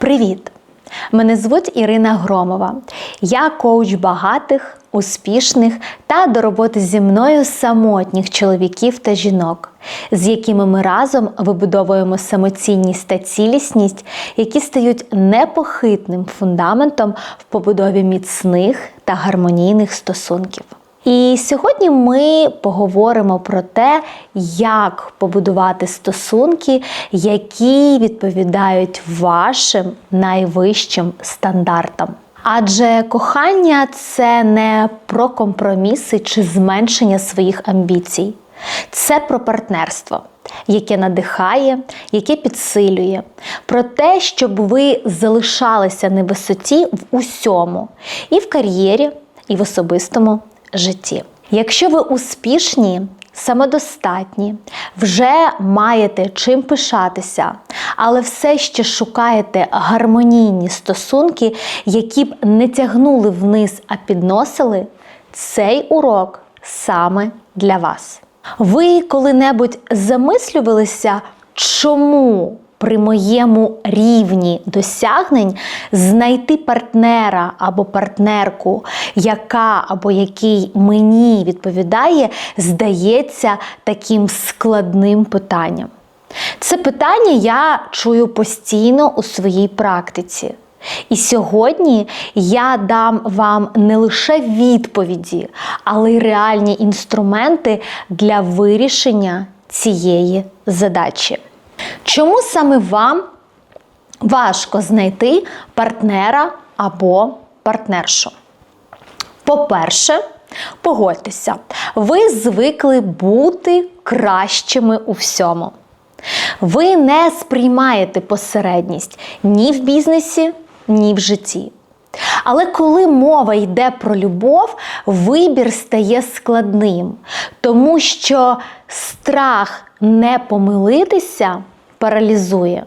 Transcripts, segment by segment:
Привіт! Мене звуть Ірина Громова. Я коуч багатих, успішних та до роботи зі мною самотніх чоловіків та жінок, з якими ми разом вибудовуємо самоцінність та цілісність, які стають непохитним фундаментом в побудові міцних та гармонійних стосунків. І сьогодні ми поговоримо про те, як побудувати стосунки, які відповідають вашим найвищим стандартам. Адже кохання це не про компроміси чи зменшення своїх амбіцій, це про партнерство, яке надихає, яке підсилює, про те, щоб ви залишалися на висоті в усьому, і в кар'єрі, і в особистому житті. Якщо ви успішні, самодостатні, вже маєте чим пишатися, але все ще шукаєте гармонійні стосунки, які б не тягнули вниз, а підносили, цей урок саме для вас. Ви коли-небудь замислювалися, чому при моєму рівні досягнень знайти партнера або партнерку, яка або який мені відповідає, здається таким складним питанням. Це питання я чую постійно у своїй практиці. І сьогодні я дам вам не лише відповіді, але й реальні інструменти для вирішення цієї задачі. Чому саме вам важко знайти партнера або партнершу? По-перше, погодьтеся, ви звикли бути кращими у всьому. Ви не сприймаєте посередність ні в бізнесі, ні в житті. Але коли мова йде про любов, вибір стає складним, тому що страх не помилитися паралізує.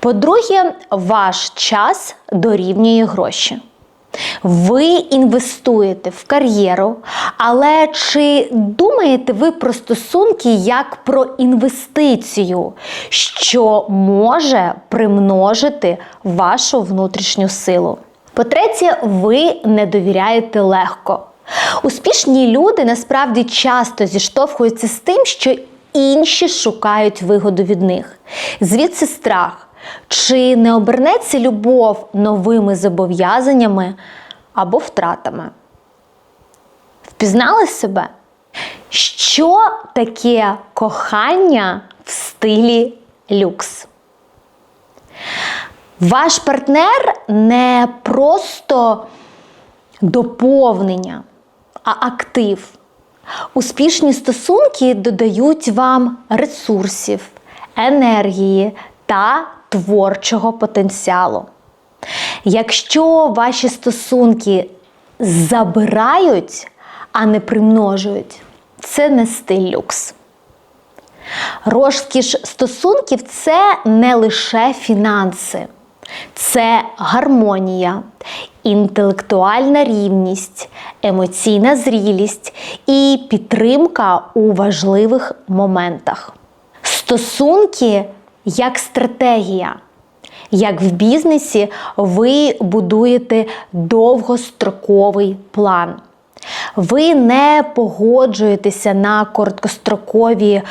По-друге, ваш час дорівнює гроші. Ви інвестуєте в кар'єру, але чи думаєте ви про стосунки як про інвестицію, що може примножити вашу внутрішню силу? По-третє, ви не довіряєте легко. Успішні люди насправді часто зіштовхуються з тим, що інші шукають вигоду від них. Звідси страх. Чи не обернеться любов новими зобов'язаннями або втратами? Впізнали себе? Що таке кохання в стилі люкс? Ваш партнер не просто доповнення, а актив. Успішні стосунки додають вам ресурсів, енергії та творчого потенціалу. Якщо ваші стосунки забирають, а не примножують, це не стиль люкс. Розкіш стосунків це не лише фінанси, це гармонія, інтелектуальна рівність, емоційна зрілість і підтримка у важливих моментах. Стосунки як стратегія. Як в бізнесі ви будуєте довгостроковий план. Ви не погоджуєтеся на короткострокові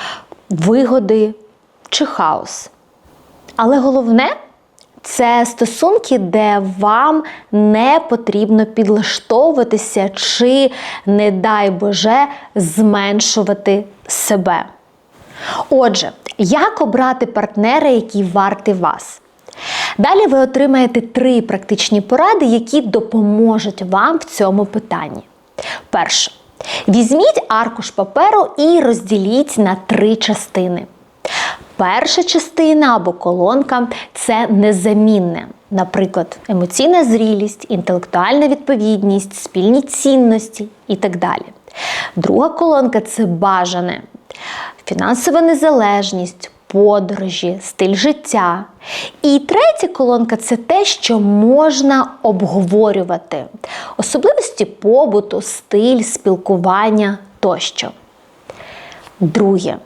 вигоди чи хаос. Але головне це стосунки, де вам не потрібно підлаштовуватися чи, не дай Боже, зменшувати себе. Отже, як обрати партнера, який вартий вас? Далі ви отримаєте три практичні поради, які допоможуть вам в цьому питанні. Перше. Візьміть аркуш паперу і розділіть на три частини. Перша частина або колонка це незамінне. Наприклад, емоційна зрілість, інтелектуальна відповідність, спільні цінності і так далі. Друга колонка це бажане, фінансова незалежність, подорожі, стиль життя. І третя колонка це те, що можна обговорювати, особливості побуту, стиль, спілкування тощо. Друге.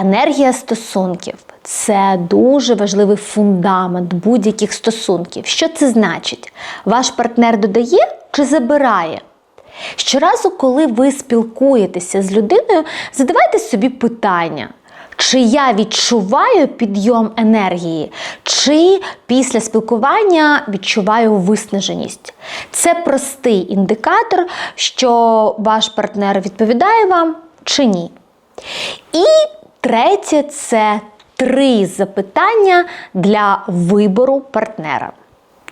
Енергія стосунків це дуже важливий фундамент будь-яких стосунків. Що це значить? Ваш партнер додає чи забирає? Щоразу, коли ви спілкуєтеся з людиною, задавайте собі питання. Чи я відчуваю підйом енергії, чи після спілкування відчуваю виснаженість? Це простий індикатор, що ваш партнер відповідає вам чи ні. І третє це три запитання для вибору партнера.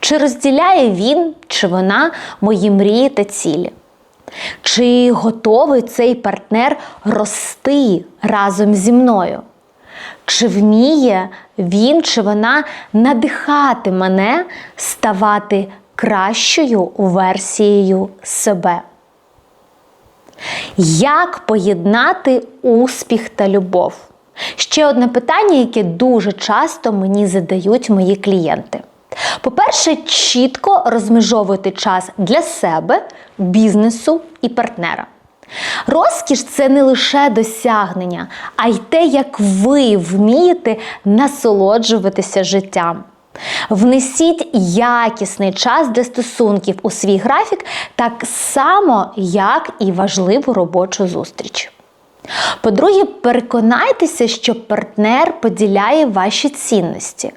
Чи розділяє він чи вона мої мрії та цілі? Чи готовий цей партнер рости разом зі мною? Чи вміє він чи вона надихати мене ставати кращою версією себе? Як поєднати успіх та любов? Ще одне питання, яке дуже часто мені задають мої клієнти. По-перше, чітко розмежовувати час для себе, бізнесу і партнера. Розкіш це не лише досягнення, а й те, як ви вмієте насолоджуватися життям. Внесіть якісний час для стосунків у свій графік так само, як і важливу робочу зустріч. По-друге, переконайтеся, що партнер поділяє ваші цінності.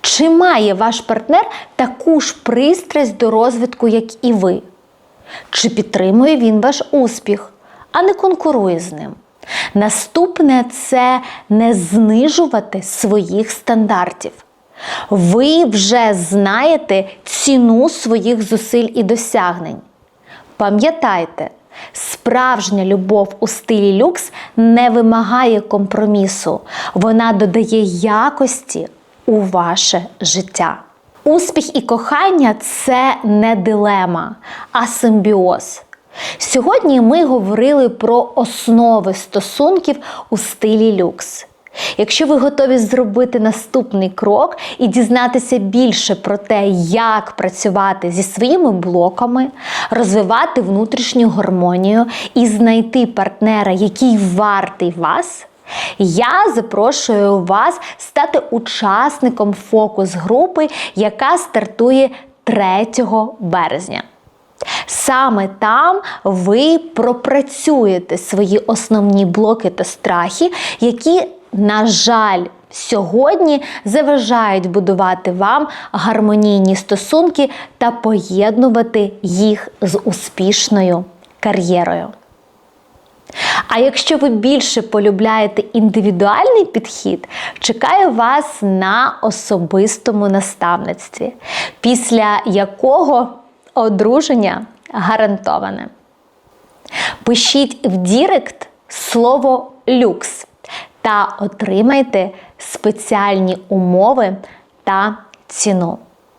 Чи має ваш партнер таку ж пристрасть до розвитку, як і ви? Чи підтримує він ваш успіх, а не конкурує з ним? Наступне це не знижувати своїх стандартів. Ви вже знаєте ціну своїх зусиль і досягнень. Пам'ятайте, справжня любов у стилі люкс не вимагає компромісу, вона додає якості у ваше життя. Успіх і кохання це не дилема, а симбіоз. Сьогодні ми говорили про основи стосунків у стилі люкс. Якщо ви готові зробити наступний крок і дізнатися більше про те, як працювати зі своїми блоками, розвивати внутрішню гармонію і знайти партнера, який вартий вас, я запрошую вас стати учасником фокус-групи, яка стартує 3 березня. Саме там ви пропрацюєте свої основні блоки та страхи, які, на жаль, сьогодні заважають будувати вам гармонійні стосунки та поєднувати їх з успішною кар'єрою. А якщо ви більше полюбляєте індивідуальний підхід, чекаю вас на особистому наставництві, після якого одруження гарантоване. Пишіть в Дірект слово люкс та отримайте спеціальні умови та ціну.